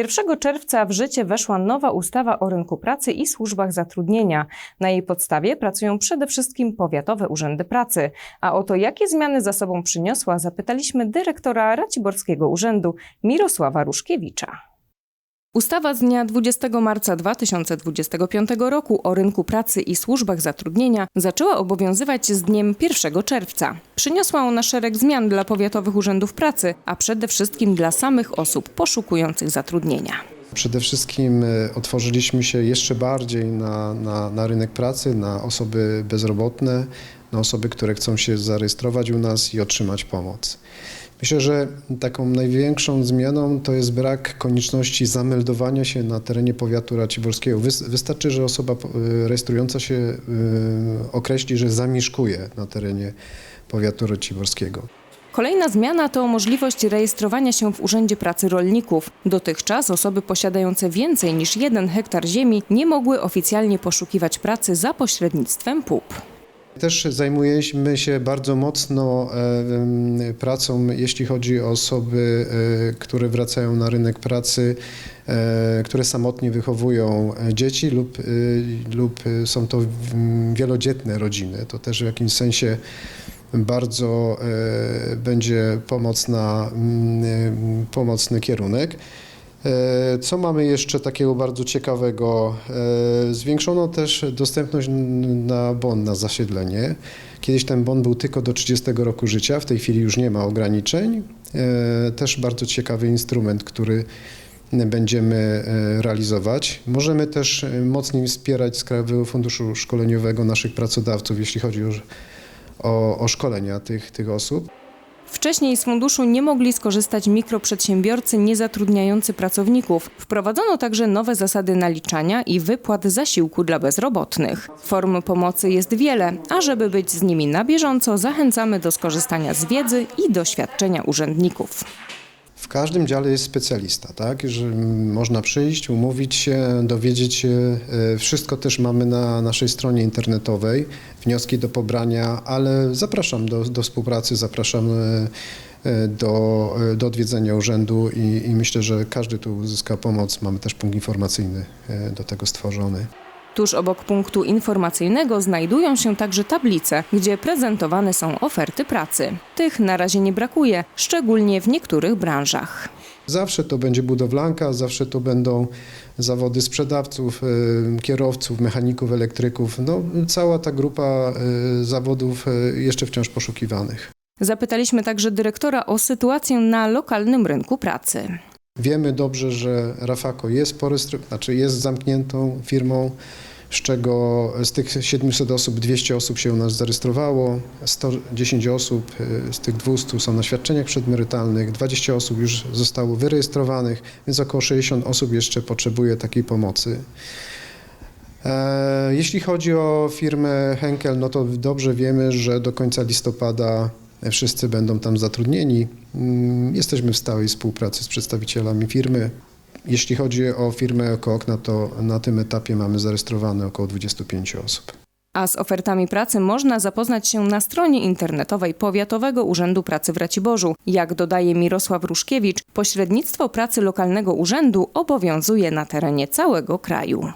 1 czerwca w życie weszła nowa ustawa o rynku pracy i służbach zatrudnienia. Na jej podstawie pracują przede wszystkim powiatowe urzędy pracy. A o to, jakie zmiany za sobą przyniosła, zapytaliśmy dyrektora Raciborskiego Urzędu Mirosława Ruszkiewicza. Ustawa z dnia 20 marca 2025 roku o rynku pracy i służbach zatrudnienia zaczęła obowiązywać z dniem 1 czerwca. Przyniosła ona szereg zmian dla powiatowych urzędów pracy, a przede wszystkim dla samych osób poszukujących zatrudnienia. Przede wszystkim e, otworzyliśmy się jeszcze bardziej na, na, na rynek pracy, na osoby bezrobotne, na osoby, które chcą się zarejestrować u nas i otrzymać pomoc. Myślę, że taką największą zmianą to jest brak konieczności zameldowania się na terenie powiatu raciborskiego. Wys- Wystarczy, że osoba e, rejestrująca się e, określi, że zamieszkuje na terenie powiatu raciborskiego. Kolejna zmiana to możliwość rejestrowania się w Urzędzie Pracy Rolników. Dotychczas osoby posiadające więcej niż jeden hektar ziemi nie mogły oficjalnie poszukiwać pracy za pośrednictwem PUP. Też zajmujemy się bardzo mocno pracą, jeśli chodzi o osoby, e, które wracają na rynek pracy, e, które samotnie wychowują e, dzieci lub, lub są to mm, wielodzietne rodziny. To też w jakimś sensie bardzo będzie pomocna, mm, pomocny kierunek. E, Co mamy jeszcze takiego bardzo ciekawego? E, Zwiększono też dostępność na bon na zasiedlenie. Kiedyś ten bon był tylko do 30 roku życia, w tej chwili już nie ma ograniczeń. E, Też bardzo ciekawy instrument, który będziemy realizować. Możemy też mocniej wspierać z Krajowego Funduszu Szkoleniowego naszych pracodawców, jeśli chodzi o, o, o szkolenia tych, tych osób. Wcześniej z funduszu nie mogli skorzystać mikroprzedsiębiorcy niezatrudniający pracowników. Wprowadzono także nowe zasady naliczania i wypłat zasiłku dla bezrobotnych. Form pomocy jest wiele, a żeby być z nimi na bieżąco, zachęcamy do skorzystania z wiedzy i doświadczenia urzędników. W każdym dziale jest specjalista, tak? Że można przyjść, umówić się, dowiedzieć się. e, Wszystko też mamy na naszej stronie internetowej, wnioski do pobrania, ale zapraszam do, do współpracy, zapraszam e, do, e, do odwiedzenia urzędu i, i myślę, że każdy tu uzyska pomoc. Mamy też punkt informacyjny do tego stworzony. Tuż obok punktu informacyjnego znajdują się także tablice, gdzie prezentowane są oferty pracy. Tych na razie nie brakuje, szczególnie w niektórych branżach. Zawsze to będzie budowlanka, zawsze to będą zawody sprzedawców, e, kierowców, mechaników, elektryków. No, cała ta grupa e, zawodów e, jeszcze wciąż poszukiwanych. Zapytaliśmy także dyrektora o sytuację na lokalnym rynku pracy. Wiemy dobrze, że Rafako jest, porystry- znaczy jest zamkniętą firmą, z czego z tych 700 osób 200 osób się u nas zarejestrowało, 110 osób e, z tych 200 są na świadczeniach przedemerytalnych, 20 osób już zostało wyrejestrowanych, więc około 60 osób jeszcze potrzebuje takiej pomocy. E, Jeśli chodzi o firmę Henkel, no to dobrze wiemy, że do końca listopada wszyscy będą tam zatrudnieni. Mm, Jesteśmy w stałej współpracy z przedstawicielami firmy. Jeśli chodzi o firmę Ekookna, to na tym etapie mamy zarejestrowane około 25 osób. A z ofertami pracy można zapoznać się na stronie internetowej Powiatowego Urzędu Pracy w Raciborzu. Jak dodaje Mirosław Ruszkiewicz, pośrednictwo pracy lokalnego urzędu obowiązuje na terenie całego kraju.